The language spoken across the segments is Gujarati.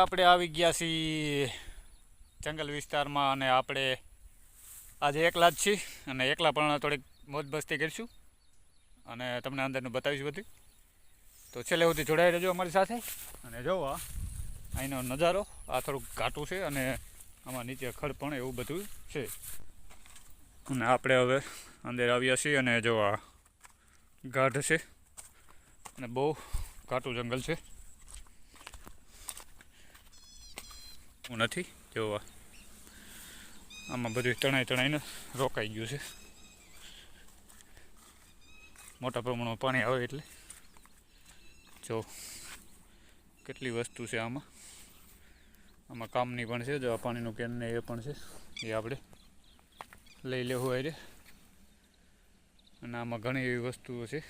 આપણે આવી ગયા છીએ જંગલ વિસ્તારમાં અને આપણે આજે એકલા જ છીએ અને એકલા પણ થોડીક મોજ મસ્તી કરીશું અને તમને અંદરનું બતાવીશું બધું. તો છેલ્લે સુધી જોડાઈ રહેજો અમારી સાથે અને જોવો અહીંનો નજારો, આ થોડુંક ઘાટું છે અને આમાં નીચે ખડ પણ એવું બધું છે. અને આપણે હવે અંદર આવ્યા છીએ અને જો આ ગાઢ છે અને બહુ ઘાટું જંગલ છે. હું નથી. જોવા આમાં બધું તણાઈ તણાઈને રોકાઈ ગયું છે. મોટા પ્રમાણમાં પાણી આવે એટલે. જો, કેટલી વસ્તુ છે આમાં. આમાં કામની પણ છે, જો આ પાણીનું કેન ને એ પણ છે, એ આપણે લઈ લેવું હોય અને આમાં ઘણી એવી વસ્તુઓ છે,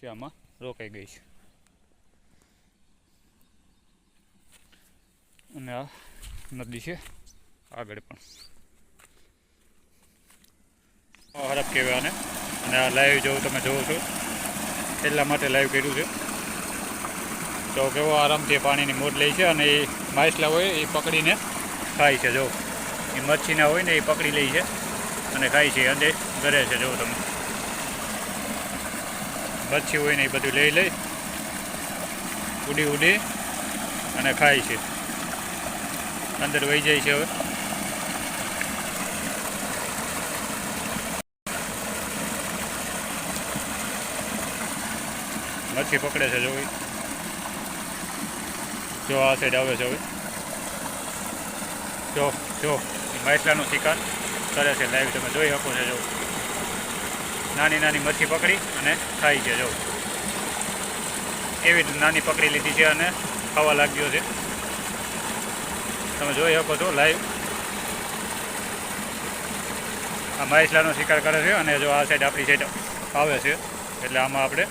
જે આમાં રોકાઈ ગઈ છે. અને આ નદી છે. આગળ પણ. હરફ કહેવાય આને. અને આ લાઈવ જો તમે જોવો છો, એટલા માટે લાઈવ કર્યું છે. તો કેવો આરામથી પાણીની મોટ લે છે અને એ માછલા હોય એ પકડીને ખાય છે, જો. એ મચ્છીના હોય ને એ પકડી લે છે અને ખાય છે, અને ઘરે છે, જો તમે. મચ્છી હોય ને એ બધું લઈ લઈ ઉડી ઉડી અને ખાય છે. અંદર વહી જાય છે હવે. મચ્છી પકડે છે જોવી જો આ સાઈડ આવે છે હવે. જો જો માછલાનો શિકાર કરે છે લાઈવ તમે જોઈ શકો છો જો. નાની નાની મચ્છી પકડી અને ખાઈ છે જો. એવી નાની પકડી લીધી છે અને ખાવા લાગ્યો છે. તમે જોઈ શકો છો લાઈવ આ માછલાનો શિકાર કરે છે અને જો આ સાઈડ આપણી સાઈડ આવે છે, એટલે આમાં આપણે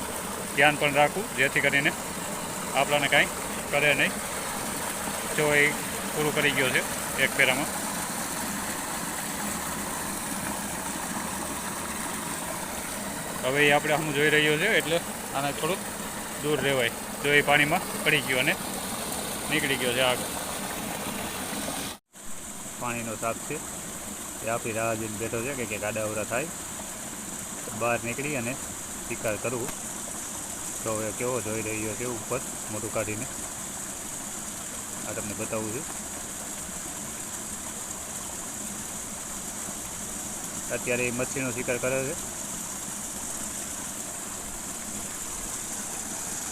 ધ્યાન પણ રાખવું, જેથી કરીને આપણાને કાંઈ કરે નહીં. જો એ પૂરું કરી ગયો છે, એક ફેરામાં. હવે એ આપણે આમ જોઈ રહ્યો છે, એટલે આને થોડુંક દૂર રહેવાય. જો એ પાણીમાં પડી ગયો અને નીકળી ગયો છે આગળ. પાણીનો સાપ છે. એ આપણી રાહ જોઈને બેઠો છે કે ક્યાંક આડાઅવરા થાય. બહાર નીકળી અને શિકાર કરવું. તો હવે કેવો જોઈ રહ્યો છે ઉપર મોટું કાઢીને. આ તમને બતાવું છું. અત્યારે એ મચ્છીનો શિકાર કરે છે.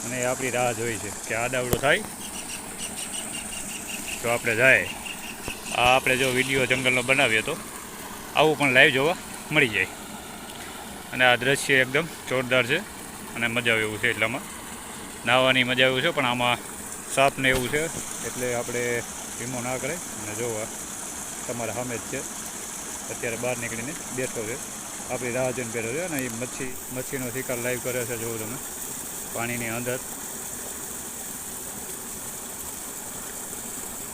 અને આપણી રાહ જોઈ છે કે આડાવડો થાય. તો આપણે જાય. આ આપણે જો વીડિયો જંગલનો બનાવીએ તો આવું પણ લાઈવ જોવા મળી જાય. અને આ દ્રશ્ય એકદમ જોરદાર છે અને મજા આવે એવું છે એટલામાં. નાહવાની મજા આવે છે, પણ આમાં સાપ ને એવું છે, એટલે આપણે ધીમો ના કરે. અને જોવા તમારા સામે જ છે. અત્યારે બહાર નીકળીને બેઠો છે. આપણી રાહ જોઈને બેઠો છે અને એ મચ્છી, મચ્છીનો શિકાર લાઈવ કર્યો છે, જોવો તમે. પાણીની અંદર.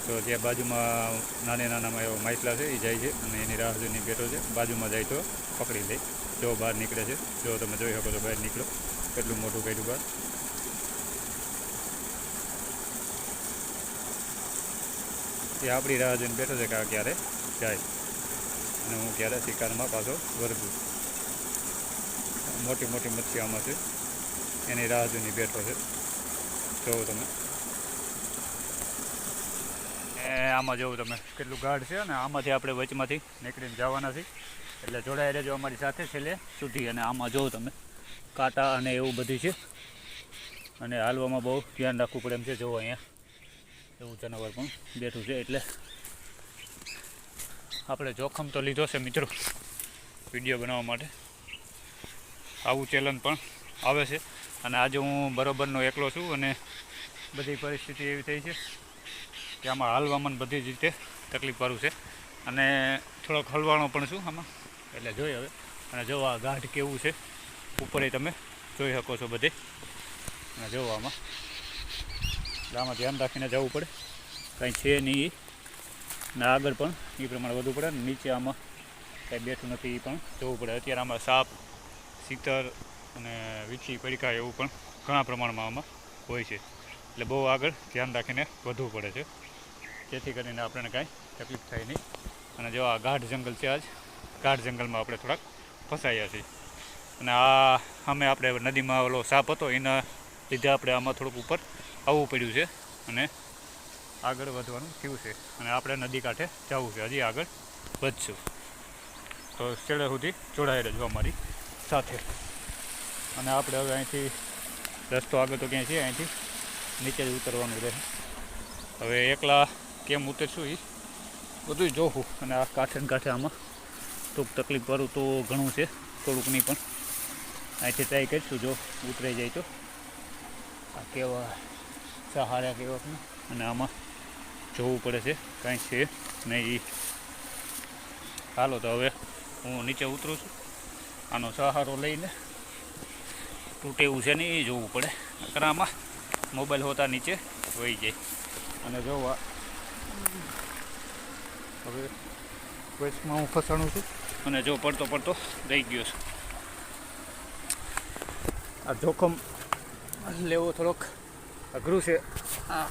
તો ત્યાં બાજુમાં નાના નાનામાં એવા માછલા છે, એ જાય છે અને એની રાહ જોઈને બેઠો છે. બાજુમાં જાય તો પકડી લે. જો બહાર નીકળે છે, જો તમે જોઈ શકો છો બહાર નીકળો. કેટલું મોટું કાઢ્યું બહાર. એ આપણી રાહ જોઈને બેઠો છે કે આ ક્યારે જાય. અને હું ક્યારે શિકારમાં પાછો વર્ગું. મોટી મોટી મચ્છી આમાં છે. એની રાહ જોઈને બેઠો છે. જોવો તમે. આમાં જોવું તમે કેટલું ગાઢ છે અને આમાંથી આપણે વચમાંથી નીકળીને જવાના છીએ. એટલે જોડાઈ રહેજો અમારી સાથે છેલ્લે સુધી અને આમાં જોવો તમે કાંટા અને એવું બધું છે. અને હાલવામાં બહુ ધ્યાન રાખવું પડે એમ છે. જોવો અહીંયા એવું જનાવર પણ બેઠું છે. એટલે આપણે જોખમ તો લીધો છે મિત્રો વીડિયો બનાવવા માટે. આવું ચેલેન્જ પણ આવે છે. અને આજે હું બરોબરનો એકલો છું અને બધી પરિસ્થિતિ એવી થઈ છે કે આમાં હાલવામાં બધી જ રીતે તકલીફ વાળું છે. અને થોડોક હલવાણો પણ છું આમાં. એટલે જોઈએ હવે. અને જો આ ગાઢ કેવું છે, ઉપર તમે જોઈ શકો છો બધે. અને જોવો આમાં. એટલે આમાં ધ્યાન રાખીને જવું પડે. કાંઈ છે નહીં એ ને આગળ પણ એ પ્રમાણે વધવું પડે. ને નીચે આમાં કાંઈ બેઠું નથી એ પણ જોવું પડે. અત્યારે આમાં સાપ, સીતર અને વીછી પડીકા એવું પણ ઘણા પ્રમાણમાં આમાં હોય છે. એટલે બહુ આગળ ધ્યાન રાખીને વધવું પડે છે. જેથી કરીને આપણને કાંઈ તકલીફ થાય નહીં. અને જો આ ગાઢ જંગલ છે આજ, ગાઢ જંગલમાં આપણે થોડાક ફસાયા છીએ. અને આ અમે આપણે નદીમાં ઓલો સાપ હતો, એના લીધે આપણે આમાં થોડુંક ઉપર આવવું પડ્યું છે અને આગળ વધવાનું થયું છે. અને આપણે નદી કાંઠે જવું છે. હજી આગળ વધશું. તો છેલ્લે સુધી જોડાયેલા જો અમારી સાથે. અને આપણે હવે અહીંથી રસ્તો આગળ તો ક્યાંય છે? અહીંથી નીચે જ ઉતરવાનું રહે. હવે એકલા કેમ ઉતરશું એ બધું જોવું. અને આ કાંઠે ને કાંઠે આમાં ટૂંક તકલીફ વાળું તો ઘણું છે, થોડુંક નહીં પણ. અહીંથી ટ્રાય કરીશું જો ઉતરાઈ જાય તો. આ કેવા સહારા કેવા અને આમાં જોવું પડે છે, કાંઈ છે નહીં એ હાલો તો હવે હું નીચે ઉતરું છું. આનો સહારો લઈને તૂટે એવું છે ને એ જોવું પડે. આમાં મોબાઈલ હોતા નીચે વહી જાય. અને જોવા હવે વેસ્ટમાં હું ફસાણું છું. અને જો પડતો પડતો રહી ગયો છું. આ જોખમ લેવો થોડોક અઘરું છે. આ.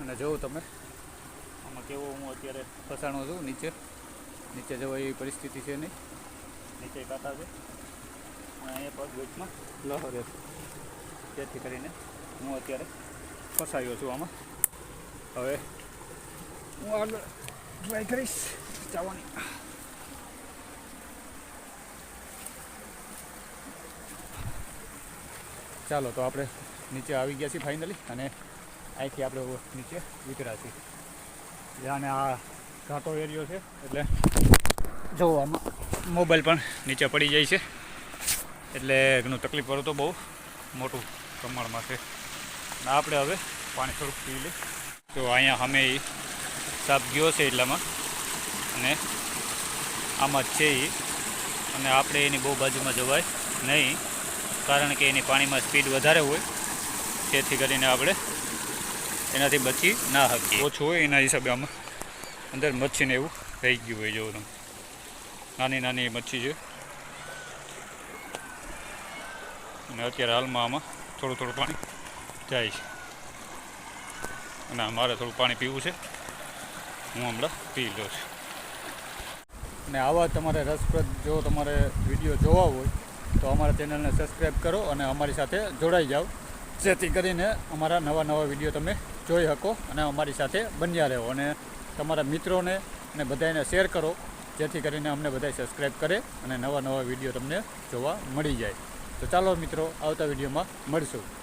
અને જોઉં તમે આમાં કેવો હું અત્યારે ફસાણો છું નીચે નીચે જવા એવી પરિસ્થિતિ છે નહીં. નીચે કાંટા છે. અને અહીંયા પગ વેચમાં લહરે છે. જેથી કરીને હું અત્યારે ફસાયો છું આમાં. હવે હું આગળ ટ્રાય કરીશ. જવાની. ચાલો તો આપણે નીચે આવી ગયા છીએ ફાઇનલી અને અહીંથી આપણે નીચે ઉતર્યા છીએ જાણે આ ઘાટો એરિયો છે એટલે જોવામાં મોબાઈલ પણ નીચે પડી જાય છે. એટલે ઘણું તકલીફ પડતો તો બહુ મોટું પ્રમાણમાં છે. અને આપણે હવે પાણી થોડુંક પી લઈએ. તો અહીંયા અમે એ સાપ ગયો છે એટલામાં. અને આમાં છે એ. અને આપણે એની બહુ બાજુમાં જવાય નહીં, કારણ કે એની પાણીમાં સ્પીડ વધારે હોય. જેથી કરીને આપણે એનાથી બચી ના શકીએ. ઓછું હોય એના હિસાબે આમાં. અંદર મચ્છીને એવું રહી ગયું હોય જોવું તમે. નાની નાની મચ્છી છે. અને અત્યારે હાલમાં આમાં થોડું થોડું પાણી જાય છે. અને અમારે થોડું પાણી પીવું છે. હું હમણાં પી લો છું. અને આવા તમારે રસપ્રદ જો તમારે વીડિયો જોવા હોય, તો અમારા ચેનલને સબસ્ક્રાઈબ કરો અને અમારી સાથે જોડાઈ જાઓ. જેથી કરીને અમારા નવા નવા વીડિયો તમે જોઈ શકો અને અમારી સાથે બન્યા રહો. અને તમારા મિત્રોને અને બધાને શેર કરો, જેથી કરીને અમને બધાય સબસ્ક્રાઈબ કરે અને નવા નવા વીડિયો તમને જોવા મળી જાય. તો ચાલો મિત્રો, આવતા વિડીયોમાં મળશું.